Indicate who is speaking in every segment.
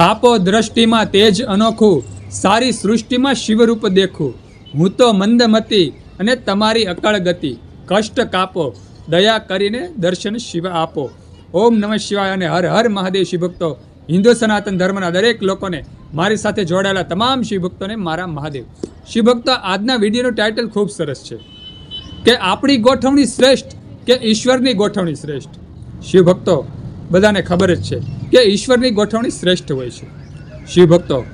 Speaker 1: આપો દ્રષ્ટિમાં તેજ અનોખું, સારી સૃષ્ટિમાં શિવરૂપ દેખું. હું તો મંદમતી અને તમારી અકળ ગતિ કષ્ટ કાપો, દયા કરીને દર્શન શિવ આપો. ઓમ નમઃ શિવાય અને હર હર મહાદેવ શિવભક્તો. હિન્દુ સનાતન ધર્મના દરેક લોકોને મારી સાથે જોડાયેલા તમામ શિવભક્તોને મારા મહાદેવ. શિવભક્તો, આજના વિડીયોનું ટાઇટલ ખૂબ સરસ છે. કે આપણી ગોઠવણી શ્રેષ્ઠ કે ઈશ્વરની ગોઠવણી શ્રેષ્ઠ. શિવભક્તો બધાને ખબર જ છે કે ઈશ્વરની ગોઠવણી શ્રેષ્ઠ હોય છે. શિવભક્તો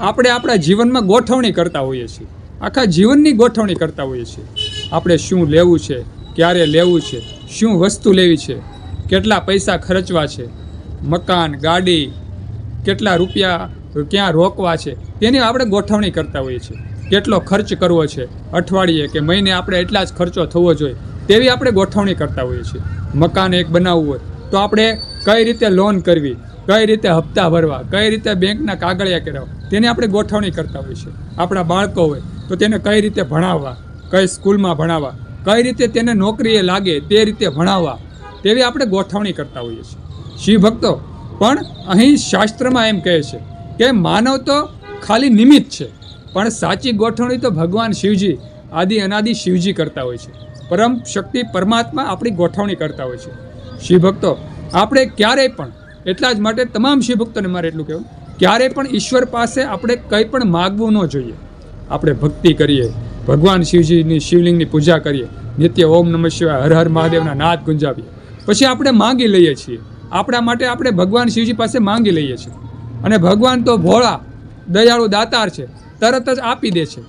Speaker 1: આપણે આપણા જીવનમાં ગોઠવણી કરતા હોઈએ છીએ. આખા જીવનની ગોઠવણી કરતા હોઈએ છીએ. આપણે શું લેવું છે, ક્યારે લેવું છે, શું વસ્તુ લેવી છે, કેટલા પૈસા ખર્ચવા છે, મકાન, ગાડી, કેટલા રૂપિયા ક્યાં રોકવા છે, તેની આપણે ગોઠવણી કરતા હોઈએ છીએ. કેટલો ખર્ચ કરવો છે, અઠવાડિયે કે મહિને આપણે એટલા જ ખર્ચો થવો જોઈએ, તેવી આપણે ગોઠવણી કરતા હોઈએ છીએ. મકાન એક બનાવવું હોય, તો આપણે કઈ રીતે લોન કરવી, કઈ રીતે હપ્તા ભરવા, કઈ રીતે બેંકના કાગળિયા કરાવવા તેની આપણે ગોઠવણી કરતા હોઈએ છીએ આપણા બાળકો હોય તો તેને કઈ રીતે ભણાવવા, કઈ સ્કૂલમાં ભણાવવા, કઈ રીતે તેને નોકરીએ લાગે તે રીતે ભણાવવા, તેવી આપણે ગોઠવણી કરતા હોઈએ છીએ. શિવ ભક્તો, પણ અહીં શાસ્ત્રમાં એમ કહે છે કે માનવ તો ખાલી નિમિત્ત છે, પણ સાચી ગોઠવણી તો ભગવાન શિવજી, આદિ અનાદિ શિવજી કરતા હોય છે. પરમ શક્તિ પરમાત્મા આપણી ગોઠવણી કરતા હોય છે. શિવભક્તો આપણે ક્યારેય પણ, એટલા જ માટે તમામ શિવભક્તોને મારે એટલું કહેવું ક્યારેય પણ ઈશ્વર પાસે આપણે કંઈ પણ માગવું ન જોઈએ. આપણે ભક્તિ કરીએ, ભગવાન શિવજીની શિવલિંગની પૂજા કરીએ, નિત્ય ઓમ નમઃ શિવાય, હર હર મહાદેવના નાદ ગુંજાવીએ. પછી આપણે માંગી લઈએ છીએ. આપણા માટે આપણે ભગવાન શિવજી પાસે માંગી લઈએ છીએ. અને ભગવાન તો ભોળા, દયાળુ દાતાર છે, તરત જ આપી દે છે.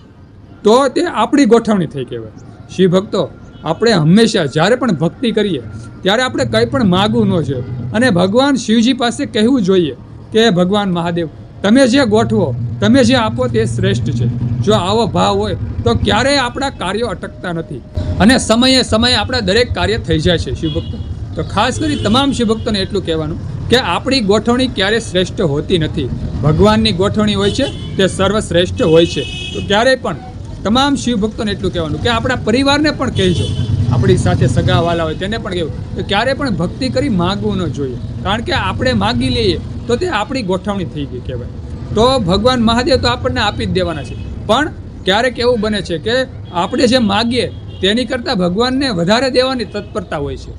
Speaker 1: તો તે આપણી ગોઠવણી થઈ કહેવાય. શિવ ભક્તો આપણે હંમેશા, જ્યારે પણ ભક્તિ કરીએ, ત્યારે આપણે કંઈ પણ માગવું ન જોઈએ. અને ભગવાન શિવજી પાસે કહેવું જોઈએ કે ભગવાન મહાદેવ, તમે જે ગોઠવો, તમે જે આપો તે શ્રેષ્ઠ છે. જો આવો ભાવ હોય, તો ક્યારેય આપણા કાર્યો અટકતા નથી. અને સમયે સમયે આપણા દરેક કાર્ય થઈ જાય છે, શિવભક્તો. તો ખાસ કરી તમામ શિવભક્તોને એટલું કહેવાનું કે, આપણી ગોઠવણી ક્યારેય શ્રેષ્ઠ હોતી નથી. ભગવાનની ગોઠવણી હોય છે, તે સર્વશ્રેષ્ઠ હોય છે. તો ક્યારેય પણ તમામ શિવભક્તોને એટલું કહેવાનું કે આપણા પરિવારને પણ કહેજો. આપણી સાથે સગાવાલા હોય તેને પણ કહેવું. કે ક્યારે પણ ભક્તિ કરી માગવું ન જોઈએ. કારણ કે આપણે માગી લઈએ તો તે આપણી ગોઠવણી થઈ ગઈ કહેવાય. તો ભગવાન મહાદેવ તો આપણને આપી જ દેવાના છે. પણ ક્યારેક એવું બને છે કે આપણે જે માગીએ તેની કરતાં ભગવાનને વધારે દેવાની તત્પરતા હોય છે.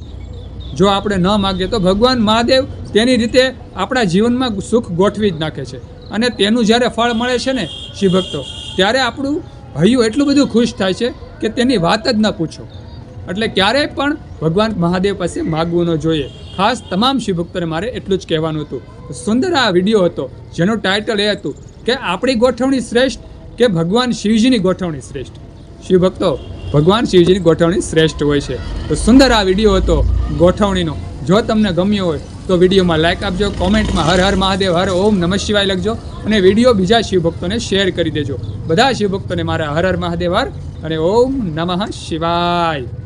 Speaker 1: જો આપણે ન માગીએ તો ભગવાન મહાદેવ તેની રીતે આપણા જીવનમાં સુખ ગોઠવી જ નાખે છે. અને તેનું જ્યારે ફળ મળે છે ને શિવભક્તો, ત્યારે આપણું હૈયું એટલું બધું ખુશ થાય છે કે તેની વાત જ ન પૂછો. એટલે ક્યારેય પણ ભગવાન મહાદેવ પાસે માગવું ન જોઈએ. ખાસ તમામ શિવભક્તોને મારે એટલું જ કહેવાનું હતું. સુંદર આ વીડિયો હતો, જેનું ટાઇટલ એ હતું કે આપણી ગોઠવણી શ્રેષ્ઠ કે ભગવાન શિવજીની ગોઠવણી શ્રેષ્ઠ. શિવભક્તો ભગવાન શિવજીની ગોઠવણી શ્રેષ્ઠ હોય છે. તો સુંદર આ વીડિયો હતો ગોઠવણીનો. જો તમને ગમ્યો હોય તો વિડીયોમાં લાઇક આપજો, કોમેન્ટમાં હર હર મહાદેવ, હર ઓમ નમઃ શિવાય લખજો અને વીડિયો બીજા શિવભક્તોને શેર કરી દેજો. બધા શિવભક્તોને મારા હર હર મહાદેવ, હર અને ઓમ નમઃ શિવાય.